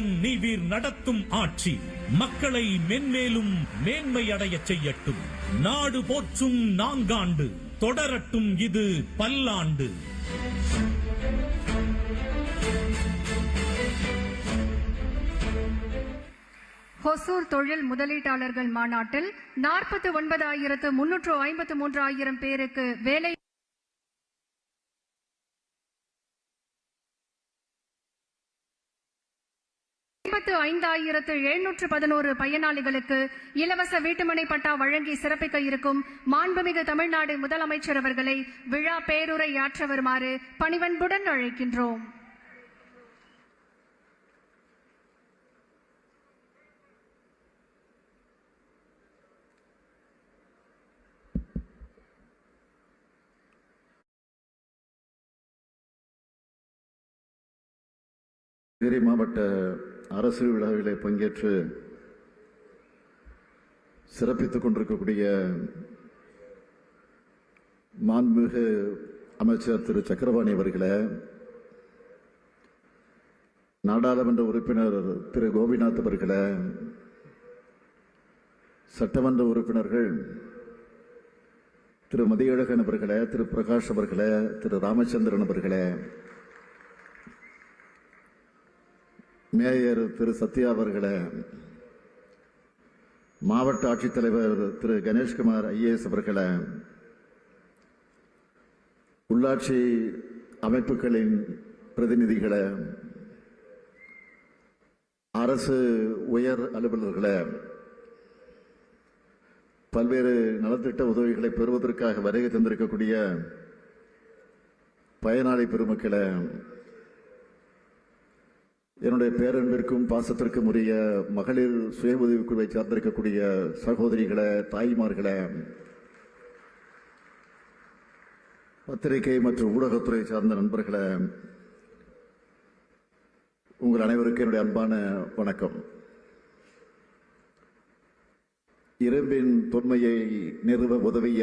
நீவீர் நடத்தும் ஆட்சி. மக்களை மென்மேலும் மேன்மை அடையச் செய்யட்டும். நாடு போற்றும் நான்காண்டு தொடரட்டும் இது பல்லாண்டு. ஹொசூர் தொழில் முதலீட்டாளர்கள் மாநாட்டில் நாற்பத்தி ஒன்பதாயிரத்து முன்னூற்று ஐம்பத்து மூன்று ஆயிரம் பேருக்கு வேலை எண்பத்து ஐந்தாயிரத்து எழுநூற்று பதினோரு பயனாளிகளுக்கு இலவச வீட்டுமனை பட்டா வழங்கி சிறப்பிக்க இருக்கும் மாண்புமிகு தமிழ்நாடு முதலமைச்சர் அவர்களை விழா பேருரை ஆற்ற வருமாறு பணிவன்புடன் அழைக்கின்றோம். மாவட்ட அரசு விழாவிலே பங்கேற்று சிறப்பித்துக் கொண்டிருக்கக்கூடிய மாண்புமிகு அமைச்சர் திரு. சக்கரபாணி அவர்களே நாடாளுமன்ற உறுப்பினர் திரு. கோபிநாத் அவர்களே சட்டமன்ற உறுப்பினர்கள் திரு. மதியழகன் அவர்களே திரு. பிரகாஷ் அவர்களே திரு. ராமச்சந்திரன் அவர்களே மேயர் திரு சத்யா அவர்களே மாவட்ட ஆட்சித்தலைவர் திரு கணேஷ்குமார் ஐஏஎஸ் அவர்களே உள்ளாட்சி அமைப்புகளின் பிரதிநிதிகளே அரசு உயர் அலுவலர்களே பல்வேறு நலத்திட்ட உதவிகளை பெறுவதற்காக வருகை தந்திருக்கக்கூடிய பயனாளி பெருமக்களை என்னுடைய பேரன்பிற்கும் பாசத்திற்கும் உரிய மகளிர் சுய உதவிக்குழுவை சார்ந்திருக்கக்கூடிய சகோதரிகளை தாய்மார்களை பத்திரிகை மற்றும் ஊடகத்துறை சார்ந்த நண்பர்களை உங்கள் அனைவருக்கும் என்னுடைய அன்பான வணக்கம். இரும்பின் தொன்மையை நிறுவ உதவிய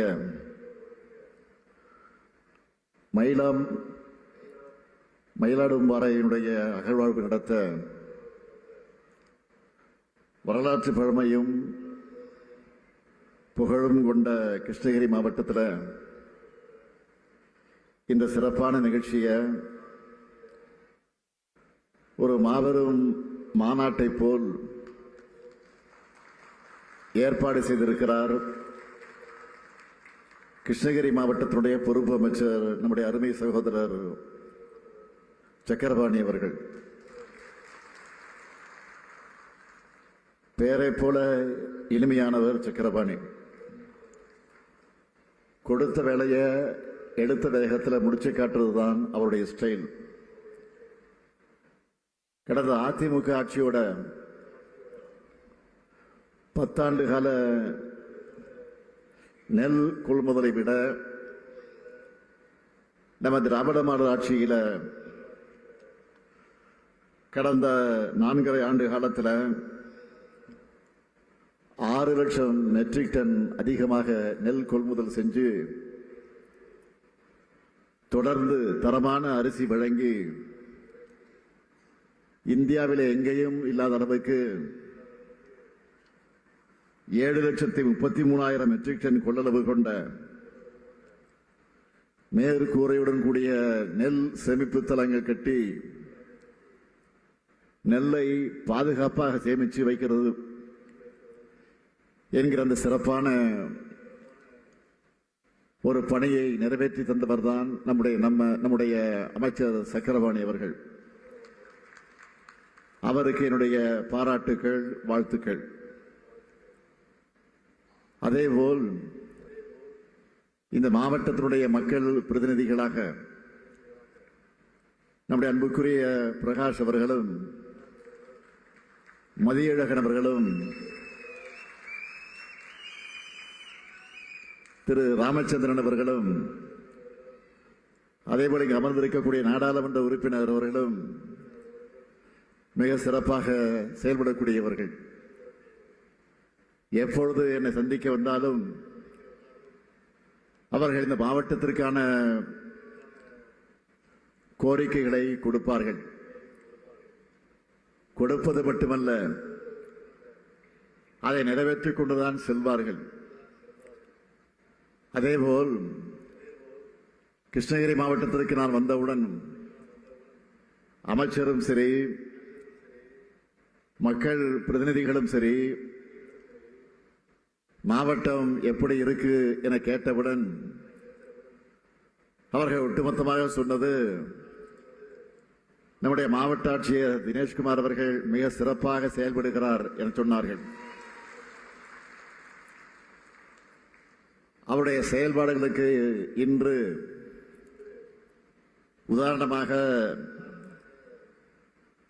மயிலாம் மயிலாடும்பாறையினுடைய அகழ்வாழ்வு நடத்த வரலாற்று பழமையும் புகழும் கொண்ட கிருஷ்ணகிரி மாவட்டத்தில் இந்த சிறப்பான நிகழ்ச்சியை ஒரு மாபெரும் மாநாட்டை போல் ஏற்பாடு செய்திருக்கிறார் கிருஷ்ணகிரி மாவட்டத்தினுடைய பொறுப்பு அமைச்சர் நம்முடைய அருமை சகோதரர் சக்கரபாணி அவர்கள். பேரை போல இனிமையானவர் சக்கரபாணி. கொடுத்த வேலையை எடுத்த வேகத்தில் முடிச்சு காட்டுறது தான் அவருடைய ஸ்டைல். கடந்த அதிமுக ஆட்சியோட பத்தாண்டு கால நெல் கொள்முதலை விட நம்ம திராவிட மாடல் ஆட்சியில் கடந்த நான்கரை ஆண்டு காலத்தில் ஆறு லட்சம் மெட்ரிக் டன் அதிகமாக நெல் கொள்முதல் செஞ்சு தொடர்ந்து தரமான அரிசி வழங்கி இந்தியாவில் எங்கேயும் இல்லாத அளவுக்கு ஏழு லட்சத்தி முப்பத்தி மூணாயிரம் மெட்ரிக் டன் கொள்ளளவு கொண்ட மேற்கூரையுடன் கூடிய நெல் சேமிப்பு தலங்கள் கட்டி நெல்லை பாதுகாப்பாக சேமித்து வைக்கிறது என்கிற அந்த சிறப்பான ஒரு பணியை நிறைவேற்றி தந்தவர் தான் நம்முடைய நம்ம நம்முடைய அமைச்சர் சக்கரவாணி அவர்கள். அவருக்கு என்னுடைய பாராட்டுக்கள் வாழ்த்துக்கள். அதேபோல் இந்த மாவட்டத்தினுடைய மக்கள் பிரதிநிதிகளாக நம்முடைய அன்புக்குரிய பிரகாஷ் அவர்களும் மதியழகன் அவர்களும் திரு ராமச்சந்திரன் அவர்களும் அதேபோல இங்கு அமர்ந்திருக்கக்கூடிய நாடாளுமன்ற உறுப்பினர் அவர்களும் மிக சிறப்பாக செயல்படக்கூடியவர்கள். எப்பொழுது என்னை சந்திக்க வந்தாலும் அவர்கள் இந்த மாவட்டத்திற்கான கோரிக்கைகளை கொடுப்பார்கள். கொடுப்பது மட்டுமல்ல அதை நிறைவேற்றிக் கொண்டுதான் செல்வார்கள். அதேபோல் கிருஷ்ணகிரி மாவட்டத்திற்கு நான் வந்தவுடன் அமைச்சரும் சரி மக்கள் பிரதிநிதிகளும் சரி மாவட்டம் எப்படி இருக்கு என கேட்டவுடன் அவர்கள் ஒட்டுமொத்தமாக சொன்னது நம்முடைய மாவட்ட ஆட்சியர் தினேஷ்குமார் அவர்கள் மிக சிறப்பாக செயல்படுகிறார் என சொன்னார்கள். அவருடைய செயல்பாடுகளுக்கு இன்று உதாரணமாக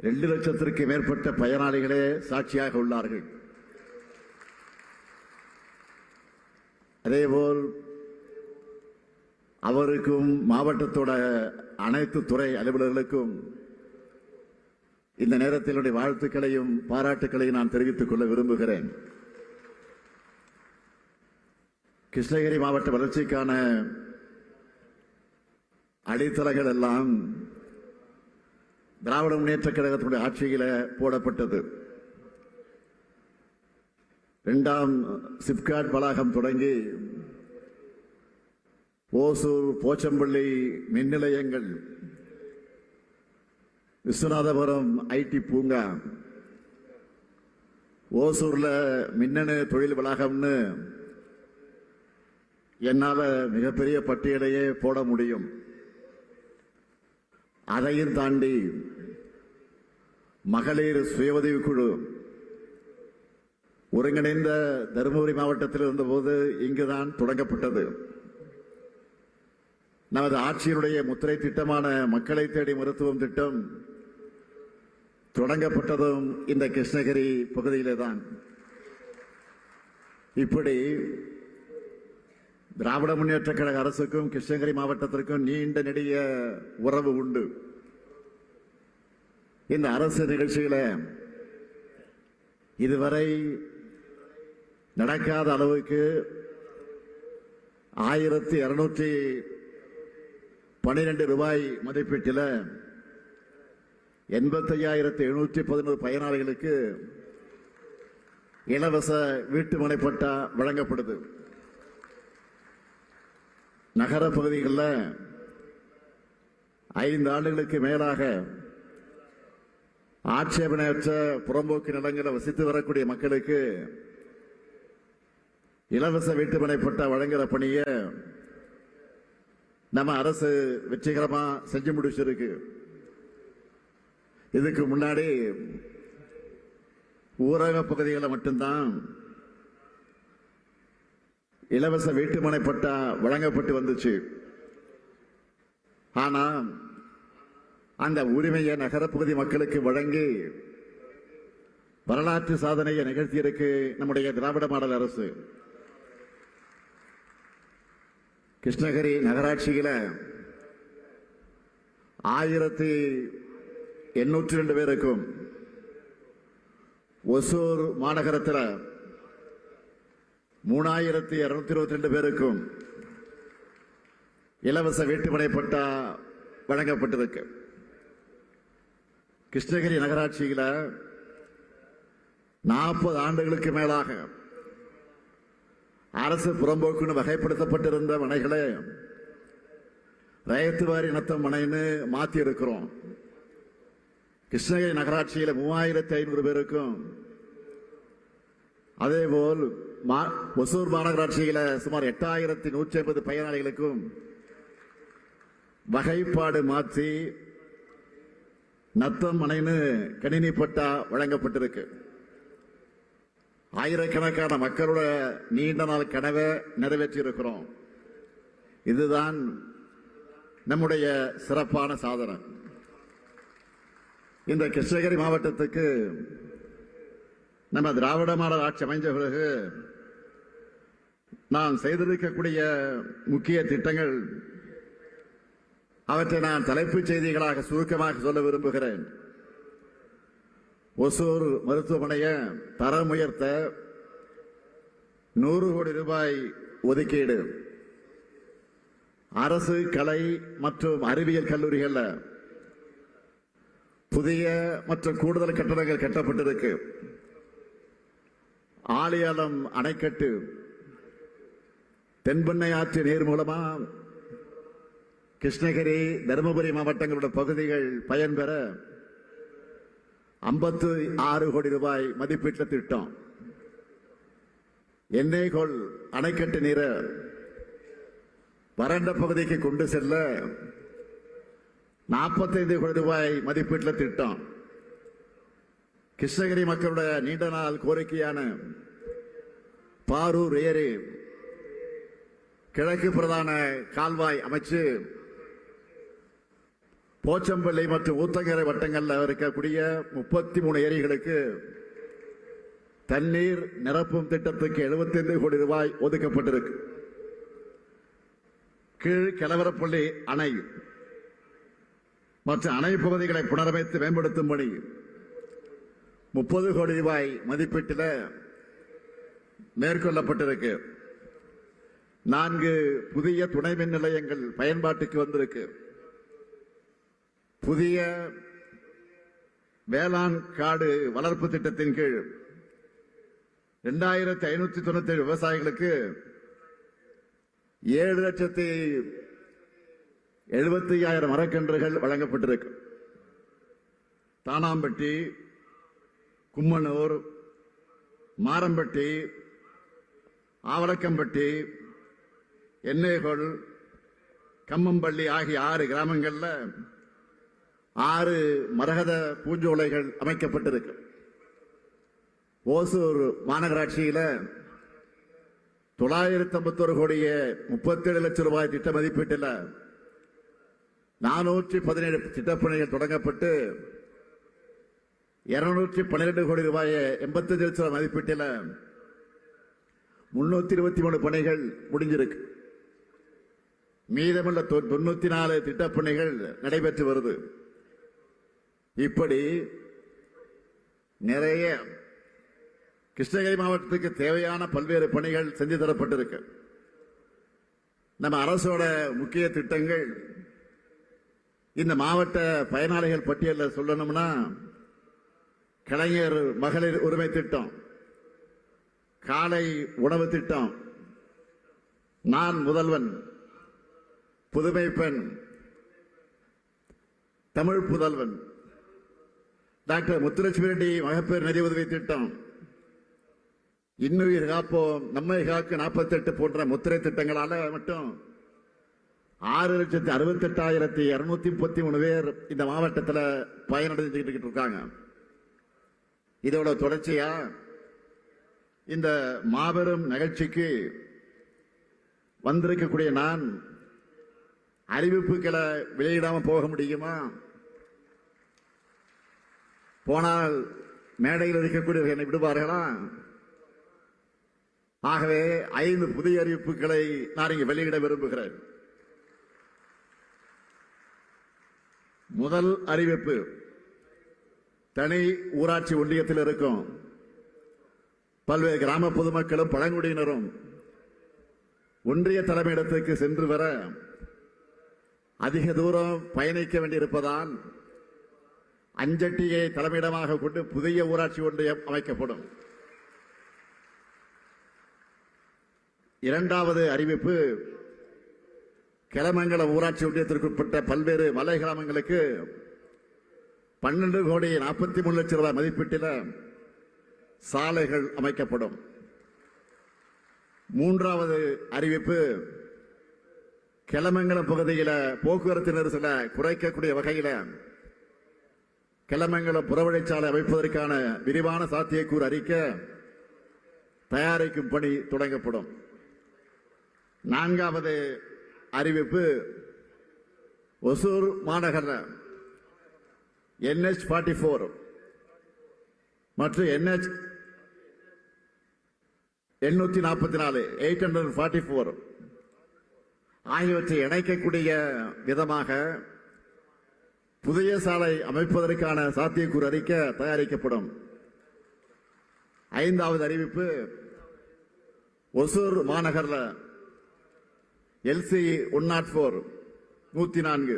ரெண்டு லட்சத்திற்கு மேற்பட்ட பயனாளிகளே சாட்சியாக உள்ளார்கள். அதேபோல் அவருக்கும் மாவட்டத்தோட அனைத்து துறை அலுவலர்களுக்கும் இந்த நேரத்தில் என்னுடைய வாழ்த்துக்களையும் பாராட்டுக்களையும் நான் தெரிவித்துக் கொள்ள விரும்புகிறேன். கிருஷ்ணகிரி மாவட்ட வளர்ச்சிக்கான அடித்தளங்கள் எல்லாம் திராவிட முன்னேற்ற கழகத்தினுடைய ஆட்சியில் போடப்பட்டது. இரண்டாம் சிப்காட் வளாகம் தொடங்கி ஓசூர் போச்சம்பள்ளி மின் நிலையங்கள் விஸ்வநாதபுரம் ஐடி பூங்கா. ஓசூரில் மின்னணு தொழில் வளாகம்னு என்னால் மிகப்பெரிய பட்டியலையே போட முடியும். அதையும் தாண்டி மகளிர் சுய உதவிக்குழு ஒருங்கிணைந்த தருமபுரி மாவட்டத்தில் இருந்தபோது இங்குதான் தொடங்கப்பட்டது. நமது ஆட்சியினுடைய முத்திரை திட்டமான மக்களை தேடி மருத்துவம் திட்டம் தொடங்கப்பட்டதும் இந்த கிருஷ்ணகிரி பகுதியிலே தான். இப்படி திராவிட முன்னேற்ற கழக அரசுக்கும் கிருஷ்ணகிரி மாவட்டத்திற்கும் நீண்ட நெடிய உறவு உண்டு. இந்த அரசு நிகழ்ச்சியில் இதுவரை நடக்காத அளவுக்கு ஆயிரத்தி இருநூற்றி பனிரெண்டு ரூபாய் மதிப்பீட்டில் எண்பத்தையாயிரத்தி எழுநூற்றி பதினோரு பயனாளிகளுக்கு இலவச வீட்டுமனை பட்டா வழங்கப்படுது. நகர பகுதிகளில் ஐந்து ஆண்டுகளுக்கு மேலாக ஆட்சேபனையற்ற புறம்போக்கு நிலங்களை வசித்து வரக்கூடிய மக்களுக்கு இலவச வீட்டுமனை பட்டா வழங்குகிற பணியை நம்ம அரசு வெற்றிகரமா செஞ்சு முடிச்சிருக்கு. இதுக்கு முன்னாடி ஊரக பகுதிகளில் மட்டும்தான் இலவச வீட்டுமனை பட்டா வழங்கப்பட்டு வந்துச்சு. ஆனா அந்த உரிமையை நகரப்பகுதி மக்களுக்கு வழங்கி வரலாற்று சாதனையை நிகழ்த்தியிருக்கு நம்முடைய திராவிட மாடல் அரசு கிருஷ்ணகிரி நகராட்சியில் ஆயிரத்தி எண்ணூற்றி ரெண்டு பேருக்கும் ஒசூர் மாநகரத்தில் மூணாயிரத்தி இருநூத்தி இருபத்தி ரெண்டு பேருக்கும் இலவச வீட்டுமனை பட்டா வழங்கப்பட்டிருக்கு. கிருஷ்ணகிரி நகராட்சியில் நாற்பது ஆண்டுகளுக்கு மேலாக அரசு புறம்போக்குன்னு வகைப்படுத்தப்பட்டிருந்த மனைகளை ரயத்துவாரி இனத்த மனைன்னு மாத்தி இருக்கிறோம் கிருஷ்ணகிரி நகராட்சியில மூவாயிரத்தி ஐநூறு பேருக்கும் அதேபோல் மா- ஒசூர் மாநகராட்சியில சுமார் எட்டாயிரத்தி நூற்றி ஐம்பது பயனாளிகளுக்கும் வகைப்பாடு மாற்றி நத்தம் மனைன்னு கணினி பட்டா வழங்கப்பட்டிருக்கு. ஆயிரக்கணக்கான மக்களோட நீண்ட நாள் கனவை நிறைவேற்றி இருக்கிறோம் இதுதான் நம்முடைய சிறப்பான சாதனை. இந்த கிருஷ்ணகிரி மாவட்டத்துக்கு நம்ம திராவிட மாடல் ஆட்சி அமைஞ்ச பிறகு நான் செய்திருக்கக்கூடிய முக்கிய திட்டங்கள் அவற்றை நான் தலைப்புச் செய்திகளாக சுருக்கமாக சொல்ல விரும்புகிறேன். ஒசூர் மருத்துவமனையை தரம் உயர்த்த நூறு கோடி ரூபாய் ஒதுக்கீடு. அரசு கலை மற்றும் அறிவியல் கல்லூரிகளில் புதிய மற்றும் கூடுதல் கட்டடங்கள் கட்டப்பட்டிருக்கு. ஆலியாளம் அணைக்கட்டு தென்பெண்ணை ஆற்று நீர் மூலமா கிருஷ்ணகிரி தருமபுரி மாவட்டங்களோட பகுதிகள் பயன்பெற ஐம்பத்து ஆறு கோடி ரூபாய் மதிப்பீட்டு திட்டம். எண்ணெய்கள் அணைக்கட்டு நீரை வறண்ட பகுதிக்கு கொண்டு செல்ல நாற்பத்தைந்து கோடி ரூபாய் மதிப்பீட்டுல திட்டம். கிருஷ்ணகிரி மக்களுடைய நீண்ட நாள் கோரிக்கையான பாரூர் ஏரி கிழக்கு பிரதான கால்வாய் அமைச்சு போச்சம்பள்ளி மற்றும் ஊத்தங்கரை வட்டங்களில் இருக்கக்கூடிய முப்பத்தி மூணு ஏரிகளுக்கு தண்ணீர் நிரப்பும் திட்டத்துக்கு 75 கோடி ரூபாய் ஒதுக்கப்பட்டிருக்கு. கீழ் கிளவரப்பள்ளி அணை மற்ற அணை பகுதிகளை புனரமைத்து மேம்படுத்தும் பணி முப்பது கோடி ரூபாய் மதிப்பீட்டில் மேற்கொள்ளப்பட்டிருக்கு. நான்கு புதிய துணை மின் நிலையங்கள் பயன்பாட்டுக்கு வந்திருக்கு. புதிய வேளாண் காடு வளர்ப்பு திட்டத்தின் கீழ் இரண்டாயிரத்தி ஐநூத்தி தொண்ணூத்தி ஏழு விவசாயிகளுக்கு ஏழு லட்சத்தி எழுபத்தி ஐயாயிரம் மரக்கன்றுகள் வழங்கப்பட்டிருக்கு. தானாம்பட்டி கும்மனூர் மாரம்பட்டி ஆவலக்கம்பட்டி எண்ணேகோள் கம்மம்பள்ளி ஆகிய ஆறு கிராமங்களில் ஆறு மரகத பூஞ்சோலைகள் அமைக்கப்பட்டிருக்கு. ஓசூர் மாநகராட்சியில் தொள்ளாயிரத்தி ஐம்பத்தொரு கோடியே முப்பத்தேழு லட்சம் ரூபாய் திட்ட மதிப்பீட்டில் நானூற்றி பதினேழு திட்டப்பணிகள் தொடங்கப்பட்டு இருநூற்றி பன்னிரெண்டு கோடி ரூபாயை எண்பத்தஞ்சு லட்சம் மதிப்பீட்டில் முன்னூத்தி இருபத்தி மூணு பணிகள் முடிஞ்சிருக்கு. மீதமுள்ள தொ- தொண்ணூத்தி நாலு திட்டப்பணிகள் நடைபெற்று வருது. இப்படி நிறைய கிருஷ்ணகிரி மாவட்டத்துக்கு தேவையான பல்வேறு பணிகள் செஞ்சு தரப்பட்டிருக்கு. நம்ம அரசோட முக்கிய திட்டங்கள் இந்த மாவட்ட பயனாளிகள் பட்டியலில் சொல்லணும்னா கலைஞர் மகளிர் உரிமை திட்டம் காலை உணவு திட்டம் நான் முதல்வன் புதுமை பெண் தமிழ் புதல்வன் டாக்டர் முத்துலட்சுமி ரெட்டி மகப்பேர் நிதி உதவி திட்டம். இன்னுயிர் காப்போம் நம்மை காக்க நாற்பத்தெட்டு போன்ற முத்திரை திட்டங்களால மட்டும் ஆறு லட்சத்தி அறுபத்தெட்டாயிரத்தி இருநூத்தி முப்பத்தி மூணு பேர் இந்த மாவட்டத்தில் பயனடைஞ்சுக்கிட்டு இருக்காங்க. இதோட தொடர்ச்சியா இந்த மாபெரும் நிகழ்ச்சிக்கு வந்திருக்கக்கூடிய நான் அறிவிப்புகளை வெளியிடாம போக முடியுமா? போனால் மேடையில் இருக்கக்கூடியவர்கள் என்னை விடுவார்களா? ஆகவே ஐந்து புதிய அறிவிப்புகளை நான் இங்கு வெளியிட விரும்புகிறேன். முதல் அறிவிப்பு தனி ஊராட்சி ஒன்றியத்தில் இருக்கும் பல்வேறு கிராம பொதுமக்களும் பழங்குடியினரும் ஒன்றிய தலைமையிடத்துக்கு சென்று வர அதிக தூரம் பயணிக்க வேண்டியிருப்பதால் அஞ்சட்டியை தலைமையிடமாக கொண்டு புதிய ஊராட்சி ஒன்றியம் அமைக்கப்படும். இரண்டாவது அறிவிப்பு கிளமங்கலம் ஊராட்சி ஒன்றியத்திற்குட்பட்ட பல்வேறு மலை கிராமங்களுக்கு பன்னெண்டு கோடி நாற்பத்தி மூணு லட்சம் ரூபாய் மதிப்பீட்டில் சாலைகள் அமைக்கப்படும். மூன்றாவது அறிவிப்பு கிளமங்கலம் பகுதியில் போக்குவரத்து நெரிசலை குறைக்கக்கூடிய வகையில் கிளமங்கல புறவழிச்சாலை அமைப்பதற்கான விரிவான சாத்தியக்கூறு அறிக்கை தயாரிக்கும் பணி தொடங்கப்படும். நான்காவது அறிவிப்பு ஒசூர் மாநகர என்ஹெச் ஃபார்ட்டி ஃபோர் மற்றும் என்ஹெச் எண்ணூத்தி நாற்பத்தி நாலு எயிட் ஹண்ட்ரட் ஃபார்ட்டி ஃபோர் ஆகியவற்றை இணைக்கக்கூடிய விதமாக புதிய சாலை அமைப்பதற்கான சாத்தியக்கூறு அறிக்கை தயாரிக்கப்படும். ஐந்தாவது அறிவிப்பு ஒசூர் மாநகர்ல எல்சி ஒன் நாட் ஃபோர் நூத்தி நான்கு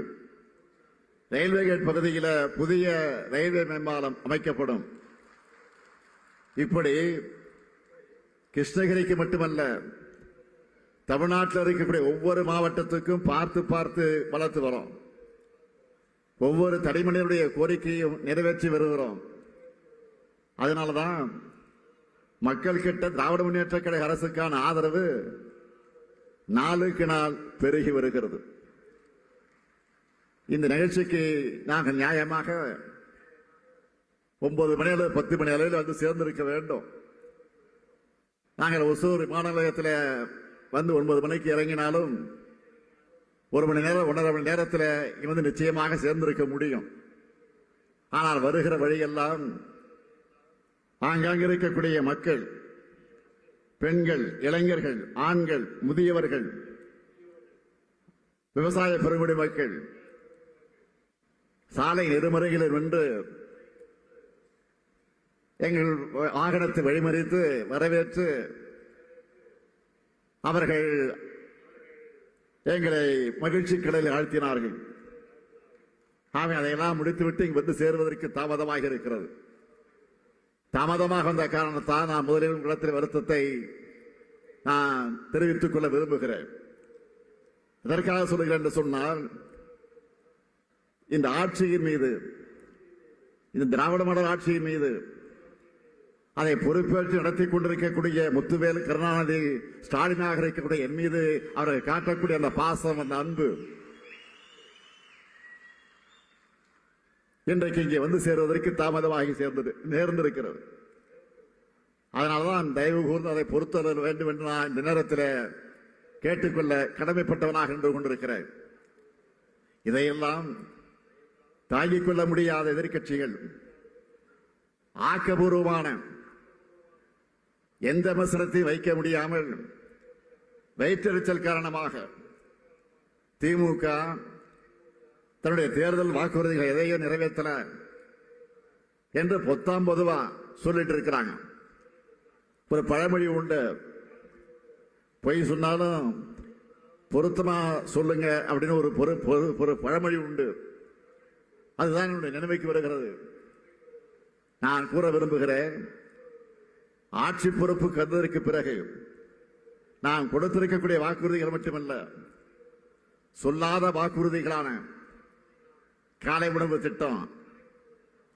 ரயில்வே கேட் பகுதியில் புதிய ரயில்வே மேம்பாலம் அமைக்கப்படும். இப்படி கிருஷ்ணகிரிக்கு மட்டுமல்ல தமிழ்நாட்டில் இருக்கக்கூடிய ஒவ்வொரு மாவட்டத்துக்கும் பார்த்து பார்த்து வளர்த்து வரோம். ஒவ்வொரு தடைமனிதனுடைய கோரிக்கையும் நிறைவேற்றி வருகிறோம். அதனாலதான் மக்கள் கிட்ட திராவிட முன்னேற்ற கழக அரசுக்கான ஆதரவு நாளுக்கு நாள் பெருகி வருகிறது. இந்த நிகழ்ச்சிக்கு நாங்கள் நியாயமாக ஒன்பது மணி அளவு பத்து மணி அளவில் வந்து சேர்ந்திருக்க வேண்டும். நாங்கள் ஒசூர் விமான நிலையத்தில் வந்து ஒன்பது மணிக்கு இறங்கினாலும் ஒரு மணி நேரம் ஒன்றரை மணி நேரத்தில் இங்க வந்து நிச்சயமாக சேர்ந்திருக்க முடியும். ஆனால் வருகிற வழியெல்லாம் ஆங்காங்க இருக்கக்கூடிய மக்கள் பெண்கள் இளைஞர்கள் ஆண்கள் முதியவர்கள் விவசாய பெருங்குடி மக்கள் சாலை நெருமறையில் நின்று எங்கள் வாகனத்தை வழிமறித்து வரவேற்று அவர்கள் எங்களை மகிழ்ச்சி கடலில் ஆழ்த்தினார்கள். ஆமே அதையெல்லாம் முடித்துவிட்டு இங்கு வந்து சேருவதற்கு தாமதமாக இருக்கிறது. தாமதமாக வந்த காரணத்தால் நான் முதலில் உங்களிடத்தில் வருத்தத்தை நான் தெரிவித்துக் கொள்ள விரும்புகிறேன். எதற்காக சொல்கிறேன் என்று சொன்னால் இந்த ஆட்சியின் மீது இந்த திராவிட மாடல் ஆட்சியின் மீது அதை பொறுப்பேற்று நடத்தி கொண்டிருக்கக்கூடிய முத்துவேல் கருணாநிதி ஸ்டாலினாக இருக்கக்கூடிய என் மீது அவர்கள் காட்டக்கூடிய அந்த பாசம் அந்த அன்பு இன்றைக்கு இங்கே வந்து சேருவதற்கு தாமதமாகி சேர்ந்தது நேர்ந்திருக்கிறது. அதனால்தான் தயவு கூர்ந்து அதை பொறுத்தல வேண்டும் என்று நான் இந்த நேரத்தில் கேட்டுக்கொள்ள கடமைப்பட்டவனாக நின்று கொண்டிருக்கிறேன். இதையெல்லாம் தாங்கிக் கொள்ள முடியாத எதிர்க்கட்சிகள் ஆக்கபூர்வமான எந்த அவசரத்தையும் வைக்க முடியாமல் வயிற்றெரிச்சல் காரணமாக திமுக தன்னுடைய தேர்தல் வாக்குறுதிகள் எதையோ நிறைவேற்றல என்று பொத்தாம் பொதுவா சொல்லிட்டு இருக்கிறாங்க. ஒரு பழமொழி உண்டு. பொய் சொன்னாலும் பொருத்தமா சொல்லுங்க அப்படின்னு ஒரு பொரு பொரு- ஒரு பழமொழி உண்டு. அதுதான் என்னுடைய நினைவுக்கு வருகிறது. நான் கூற விரும்புகிறேன். ஆட்சி பொறுப்பு கருதற்கு பிறகு நாம் கொடுத்திருக்கக்கூடிய வாக்குறுதிகள் மட்டுமல்ல சொல்லாத வாக்குறுதிகளான காலை உணவு திட்டம்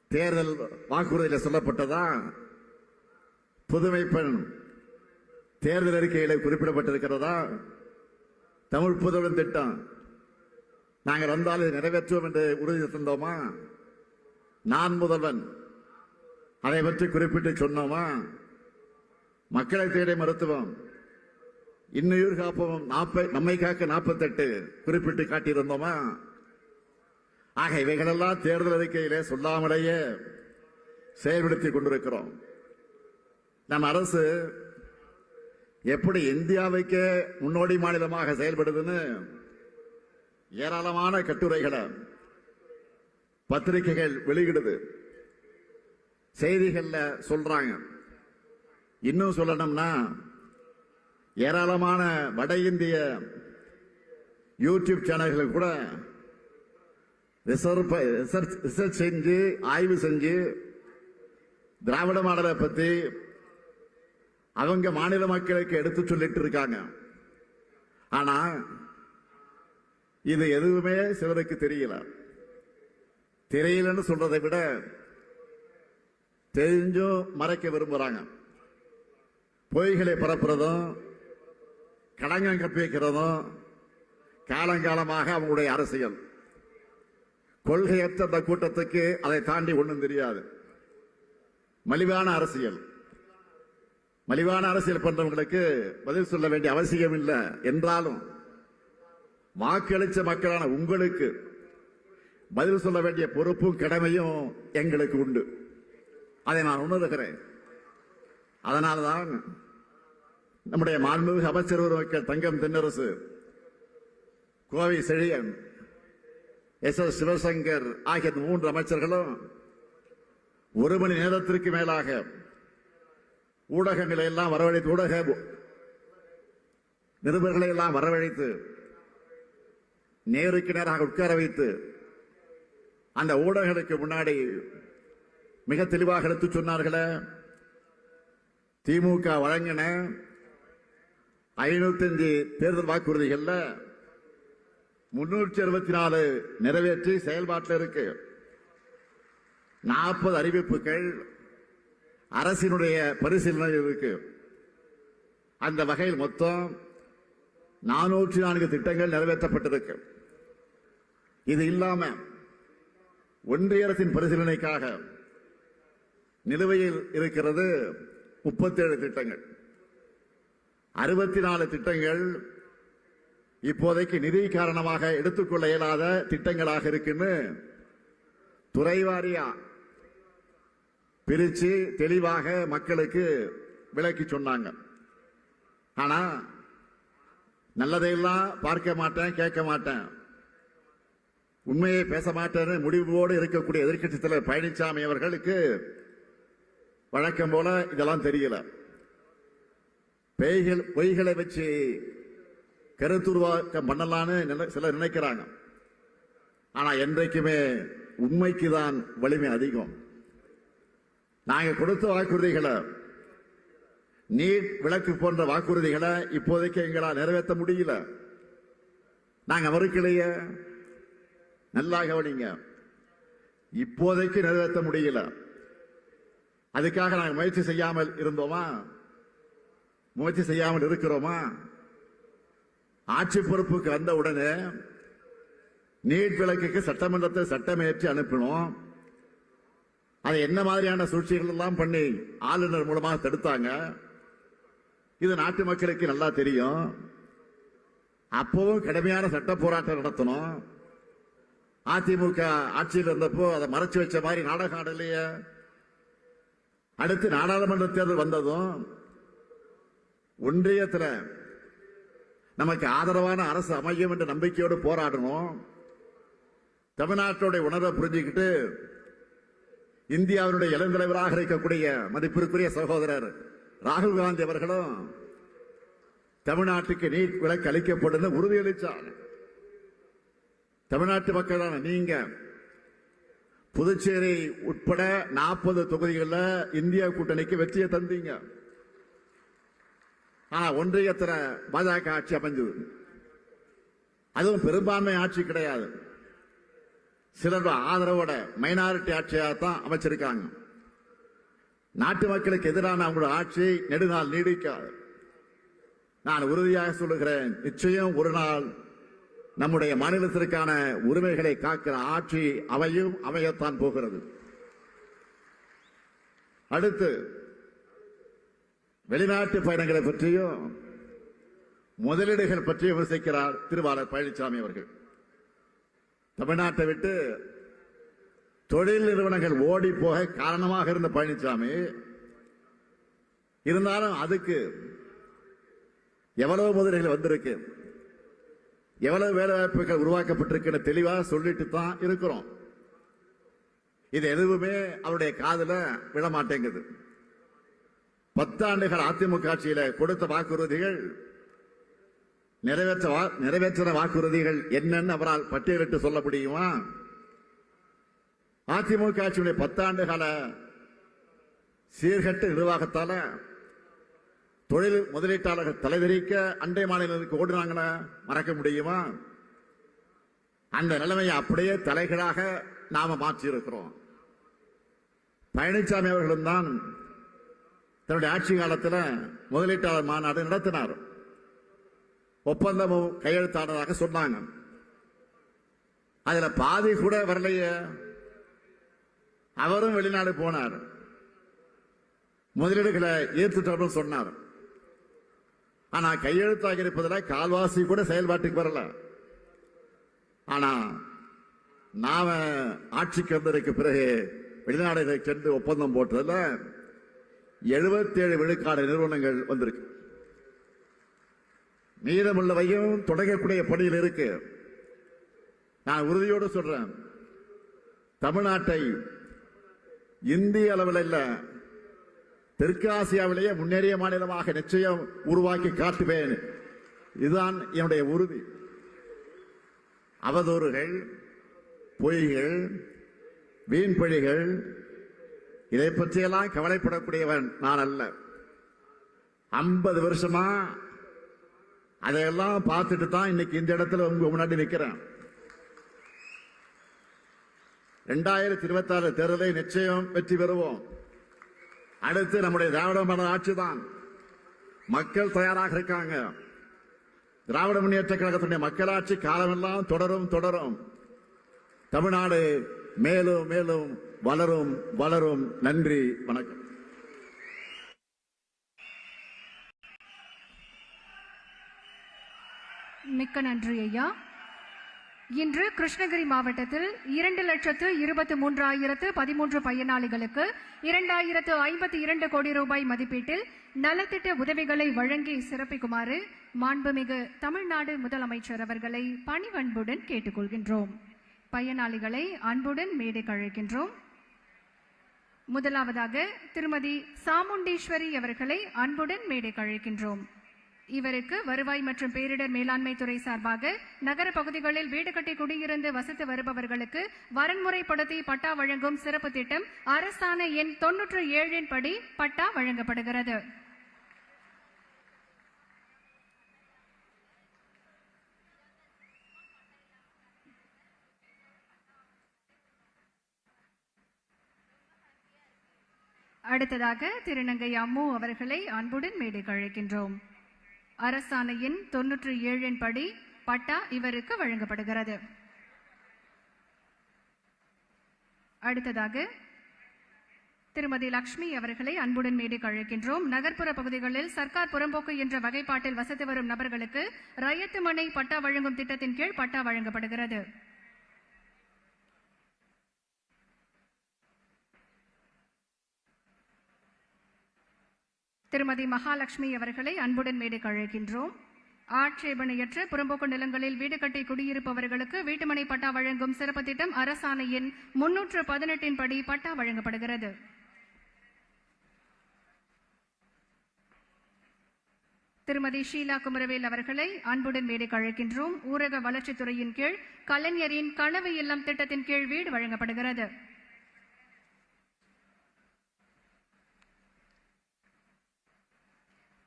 தேர்தல் வாக்குறுதியில் சொல்லப்பட்டதா? புதுமை பெண் தேர்தல் அறிக்கையில் குறிப்பிடப்பட்டிருக்கிறதா? தமிழ் புதுவன் திட்டம் நாங்கள் வந்தால் இதை நிறைவேற்றுவோம் என்று உறுதி தந்தோமா? நான் முதல்வன் அதை பற்றி குறிப்பிட்டு சொன்னோமா? மக்களை தேடி மருத்துவம் இன்னுயிர் காப்போம் நாற்ப நம்மை காக்க நாற்பத்தெட்டு குறிப்பிட்டு காட்டியிருந்தோமா? ஆக இவைகளெல்லாம் தேர்தல் அறிக்கையிலே சொல்லாமலேயே செயல்படுத்திக் கொண்டிருக்கிறோம். நம் அரசு எப்படி இந்தியாவுக்கே முன்னோடி மாநிலமாக செயல்படுதுன்னு ஏராளமான கட்டுரைகளை பத்திரிகைகள் வெளியிடுது. செய்திகளில் சொல்றாங்க. இன்னும் சொல்லணும்னா ஏராளமான வட இந்திய யூடியூப் சேனல்கள் கூட ரிசர்வ் ரிசர்ச் ரிசர்ச் செஞ்சு ஆய்வு செஞ்சு திராவிட மாடலை பத்தி அவங்க மாநில மக்களுக்கு எடுத்து சொல்லிட்டு இருக்காங்க. ஆனா இது எதுவுமே சிலருக்கு தெரியல. தெரியலன்னு சொல்றதை விட தெரிஞ்சும் மறைக்க விரும்புறாங்க. பொய்களை பரப்புறதும் கடங்கம் கப்பி வைக்கிறதும் காலங்காலமாக அவங்களுடைய அரசியல். கொள்கையற்ற அந்த கூட்டத்துக்கு அதை தாண்டி ஒன்றும் தெரியாது. மலிவான அரசியல். மலிவான அரசியல் பண்றவங்களுக்கு பதில் சொல்ல வேண்டிய அவசியம் இல்லை என்றாலும் வாக்களிச்ச மக்களான உங்களுக்கு பதில் சொல்ல வேண்டிய பொறுப்பும் கடமையும் எங்களுக்கு உண்டு. அதை நான் உணர்கிறேன். அதனால்தான் நம்முடைய மாண்புமிகு அமைச்சர் ஒருவர்கள் தங்கம் தென்னரசு கோவை செழியன் எஸ் எஸ் சிவசங்கர் ஆகிய மூன்று அமைச்சர்களும் ஒரு மணி நேரத்திற்கு மேலாக ஊடகங்களை எல்லாம் வரவழைத்து ஊடக நிருபர்களை எல்லாம் வரவழைத்து நேருக்கு நேராக உட்கார வைத்து அந்த ஊடகங்களுக்கு முன்னாடி மிக தெளிவாக எடுத்து சொன்னார்களே திமுக வழங்கின ஐநூத்தஞ்சு தேர்தல் வாக்குறுதிகள்ல முன்னூற்றி அறுபத்தி நாலு நிறைவேற்றி செயல்பாட்டில் இருக்கு. நாற்பது அறிவிப்புகள் அரசினுடைய பரிசீலனை இருக்கு. அந்த வகையில் மொத்தம் நானூற்றி நான்கு திட்டங்கள் நிறைவேற்றப்பட்டிருக்கு. இது இல்லாம ஒன்றிய அரசின் பரிசீலனைக்காக நிலுவையில் இருக்கிறது முப்பத்தேழு திட்டங்கள். அறுபத்தி நாலு திட்டங்கள் இப்போதைக்கு நிதி காரணமாக எடுத்துக்கொள்ள இயலாத திட்டங்களாக இருக்குன்னு துறைவாரியா பிரிச்சு தெளிவாக மக்களுக்கு விளக்கி சொன்னாங்க. ஆனா நல்லதையெல்லாம் பார்க்க மாட்டேன் கேட்க மாட்டேன். உண்மையை பேச மாட்டேன்னு முடிவோடு இருக்கக்கூடிய எதிர்கட்சி தலைவர் பழனிசாமி அவர்களுக்கு வழக்கம் போல இதெல்லாம் தெரியல. பேய்கள் பொய்களை வச்சு கருத்துருவாக்கம் பண்ணலான்னு நினை- சிலர் நினைக்கிறாங்க. ஆனா என்றைக்குமே உண்மைக்கு தான் வலிமை அதிகம். நாங்க கொடுத்த வாக்குறுதிகளை நீட் விளக்கு போன்ற வாக்குறுதிகளை இப்போதைக்கு எங்களால் நிறைவேற்ற முடியல. நாங்க மறுக்கலையே. நல்லா கவனிங்க. இப்போதைக்கு நிறைவேற்ற முடியல. அதுக்காக நாங்கள் முயற்சி செய்யாமல் இருந்தோமா? முயற்சி செய்யாமல் இருக்கிறோமா? ஆட்சி பொறுப்புக்கு வந்த உடனே நீட் விளக்குக்கு சட்டமன்றத்தை சட்டமேற்றி அனுப்பினோம். அதை என்ன மாதிரியான சூழ்ச்சிகள் எல்லாம் பண்ணி ஆளுநர் மூலமாக தடுத்தாங்க? இது நாட்டு மக்களுக்கு நல்லா தெரியும். அப்பவும் கடுமையான சட்ட போராட்டம் நடத்தணும். அதிமுக ஆட்சியில் இருந்தப்போ அதை மறைச்சு வச்ச மாதிரி நாடகம் ஆடலையே. அடுத்து நாடாளுமன்ற தேர்தல் வந்ததும் ஒன்றியத்தில் நமக்கு ஆதரவான அரசு அமையும் என்ற நம்பிக்கையோடு போராடணும். தமிழ்நாட்டுடைய உணர்வை புரிஞ்சுக்கிட்டு இந்தியாவினுடைய இளந்தலைவராக இருக்கக்கூடிய மதிப்பிற்குரிய சகோதரர் ராகுல் காந்தி அவர்களும் தமிழ்நாட்டுக்கு நீட் விலக்கு அளிக்கப்படும் உறுதியளித்தார் தமிழ்நாட்டு மக்களான நீங்க புதுச்சேரி உட்பட நாற்பது தொகுதிகளில் இந்தியா கூட்டணிக்கு வெற்றியை தந்தீங்க. ஆனா ஒன்றியத்துல பாஜக ஆட்சி அமைஞ்சது. அதுவும் பெரும்பான்மை ஆட்சி கிடையாது. சிலரோட ஆதரவோட மைனாரிட்டி ஆட்சியாக தான் அமைச்சிருக்காங்க. நாட்டு மக்களுக்கு எதிரான அவங்களோட ஆட்சி நெடுநாள் நீடிக்காது. நான் உறுதியாக சொல்லுகிறேன் நிச்சயம் ஒரு நாள் நம்முடைய மாநிலத்திற்கான உரிமைகளை காக்கிற ஆட்சி அவையும் அமையத்தான் போகிறது. அடுத்து வெளிநாட்டு பயணங்களை பற்றியும் முதலீடுகள் பற்றியும் விமர்சிக்கிறார் திருவாளர் பழனிசாமி அவர்கள். தமிழ்நாட்டை விட்டு தொழில் நிறுவனங்கள் ஓடி போக காரணமாக இருந்த பழனிசாமி இருந்தாலும் அதுக்கு எவ்வளவு முதலீடுகள் வந்திருக்கு எவ்வளவு வேலை வாய்ப்புகள் உருவாக்கப்பட்டிருக்குன்னு தெளிவாக சொல்லிட்டு தான் இருக்கிறோம். இது எதுவுமே அவருடைய காதல விழமாட்டேங்குது பத்தாண்டுகள் அதிமுக ஆட்சியில கொடுத்த வாக்குறுதிகள் நிறைவேற்ற வா- நிறைவேற்ற வாக்குறுதிகள் என்னன்னு அவரால் பட்டியலிட்டு சொல்ல முடியுமா? அதிமுக ஆட்சியுடைய பத்தாண்டு கால சீர்கட்ட நிர்வாகத்தால தொழில் முதலீட்டாளர்கள் தலைவிரிக்க அண்டை மாநிலங்களுக்கு ஓடுனாங்களா மறக்க முடியுமா? அந்த நிலைமையை அப்படியே தலைகளாக நாம மாற்றியிருக்கிறோம். பழனிசாமி அவர்களும் தான் தன்னுடைய ஆட்சி காலத்தில் முதலீட்டாளர் மாநாடு நடத்தினார். ஒப்பந்தமும் கையெழுத்தானதாக சொன்னாங்க. அதில் பாதி கூட வரலையே. அவரும் வெளிநாடு போனார். முதலீடுகளை ஈர்த்துட்டோம்னு சொன்னார். ஆனால் கையெழுத்தாக இருப்பதில் கால்வாசி கூட செயல்பாட்டுக்கு வரல. ஆனால் நாம ஆட்சிக்கு வந்ததுக்கு பிறகு வெளிநாடுகளை சென்று ஒப்பந்தம் போட்டதில் 77 விழுக்காடு நிறுவனங்கள் வந்திருக்கு. மீதமுள்ளவையும் தொடங்கக்கூடிய பணியில் இருக்கு. நான் உறுதியோடு சொல்றேன் தமிழ்நாட்டை இந்திய அளவில் இல்ல தெற்கு ஆசியாவிலேயே முன்னேறிய மாநிலமாக நிச்சயம் உருவாக்கி காட்டுவேன். இதுதான் என்னுடைய உறுதி. அவதூறுகள் பொய்கள் வீண் பழிகள் இதை பற்றியெல்லாம் கவலைப்படக்கூடியவன் நான் அல்ல. ஐம்பது வருஷமா அதையெல்லாம் பார்த்துட்டு தான் இன்னைக்கு இந்த இடத்துல உங்க முன்னாடி நிற்கிறேன் ரெண்டாயிரத்தி இருபத்தி ஆறு தேர்தலை நிச்சயம் வெற்றி பெறுவோம். அடுத்து நம்முடைய திராவிட மாடல் ஆட்சி தான் மக்கள் தயாராக இருக்காங்க. திராவிட முன்னேற்ற கழகத்துடைய மக்களாட்சி காலமெல்லாம் தொடரும் தொடரும். தமிழ்நாடு மேலும் மேலும் வளரும் வளரும். நன்றி வணக்கம். மிக்க நன்றி ஐயா. இன்று கிருஷ்ணகிரி மாவட்டத்தில் இரண்டு லட்சத்து இருபத்தி மூன்றாயிரத்து பதிமூன்று பயனாளிகளுக்கு இரண்டாயிரத்து ஐம்பத்தி இரண்டு கோடி ரூபாய் மதிப்பீட்டில் நலத்திட்ட உதவிகளை வழங்கி சிறப்பிக்குமாறு மாண்புமிகு தமிழ்நாடு முதலமைச்சர் அவர்களை பணிவன்புடன் கேட்டுக்கொள்கின்றோம். பயனாளிகளை அன்புடன் மேடை கழிக்கின்றோம். முதலாவதாக திருமதி சாமுண்டீஸ்வரி அவர்களை அன்புடன் மேடைக்கு அழைக்கின்றோம். இவருக்கு வருவாய் மற்றும் பேரிடர் மேலாண்மை துறை சார்பாக நகர பகுதிகளில் வீடு கட்டி குடியிருந்து வசித்து வருபவர்களுக்கு வரன்முறைப்படுத்தி பட்டா வழங்கும் சிறப்பு திட்டம் அரசாணை எண் தொன்னூற்று ஏழின் படி பட்டா வழங்கப்படுகிறது. அடுத்ததாக திருநங்கை அம்மு அவர்களை அன்புடன் மேடைக்கு அழைக்கின்றோம். அரசாணையின் தொன்னூற்றி ஏழின் படி பட்டா இவருக்கு வழங்கப்படுகிறது. அடுத்ததாக திருமதி லக்ஷ்மி அவர்களை அன்புடன் மேடைக்கு அழைக்கின்றோம். நகர்ப்புற பகுதிகளில் சர்க்கார் புறம்போக்கு என்ற வகைப்பாட்டில் வசித்து வரும் நபர்களுக்கு ரயத்து மனை பட்டா வழங்கும் திட்டத்தின் கீழ் பட்டா வழங்கப்படுகிறது. திருமதி மகாலட்சுமி அவர்களை அன்புடன் மேடைக்கு அழைக்கின்றோம். ஆட்சேபணையற்ற புறம்போக்கு நிலங்களில் வீடு கட்டி குடியிருப்பவர்களுக்கு வீட்டுமனை பட்டா வழங்கும் சிறப்பு திட்டம் அரசாணையின் முன்னூற்று பதினெட்டின் படி பட்டா வழங்கப்படுகிறது. திருமதி ஷீலா குமரவேல் அவர்களை அன்புடன் மேடைக்கு அழைக்கின்றோம். ஊரக வளர்ச்சித்துறையின் கீழ் கலைஞரின் கனவு இல்லம் திட்டத்தின் கீழ் வீடு வழங்கப்படுகிறது.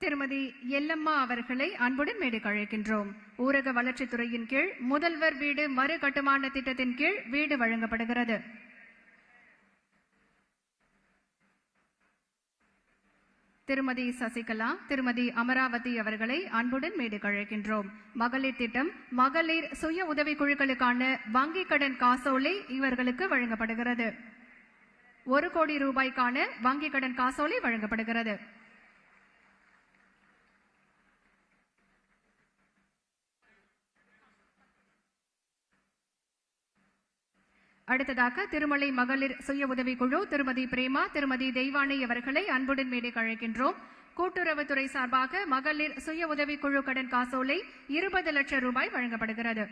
திருமதி எல்லம்மா அவர்களை அன்புடன் மேடைக்கு அழைக்கின்றோம் ஊரக வளர்ச்சித்துறையின் கீழ் முதல்வர் வீடு மறு கட்டுமான திட்டத்தின் கீழ் வீடு வழங்கப்படுகிறது. திருமதி சசிகலா திருமதி அமராவதி அவர்களை அன்புடன் மேடைக்கு அழைக்கின்றோம் மகளிர் திட்டம் மகளிர் சுய உதவி குழுக்களுக்கான வங்கிக் கடன் காசோலை இவர்களுக்கு வழங்கப்படுகிறது. ஒரு கோடி ரூபாய்க்கான வங்கிக் கடன் காசோலை வழங்கப்படுகிறது. அடுத்ததாக திருமலை மகளிர் சுய உதவிக்குழு திருமதி பிரேமா திருமதி தெய்வானை அவர்களை அன்புடன் மேடைக்கு அழைக்கின்றோம். கூட்டுறவுத்துறை சார்பாக மகளிர் சுய உதவிக்குழு கடன் காசோலை இருபது லட்சம் ரூபாய் வழங்கப்படுகிறது.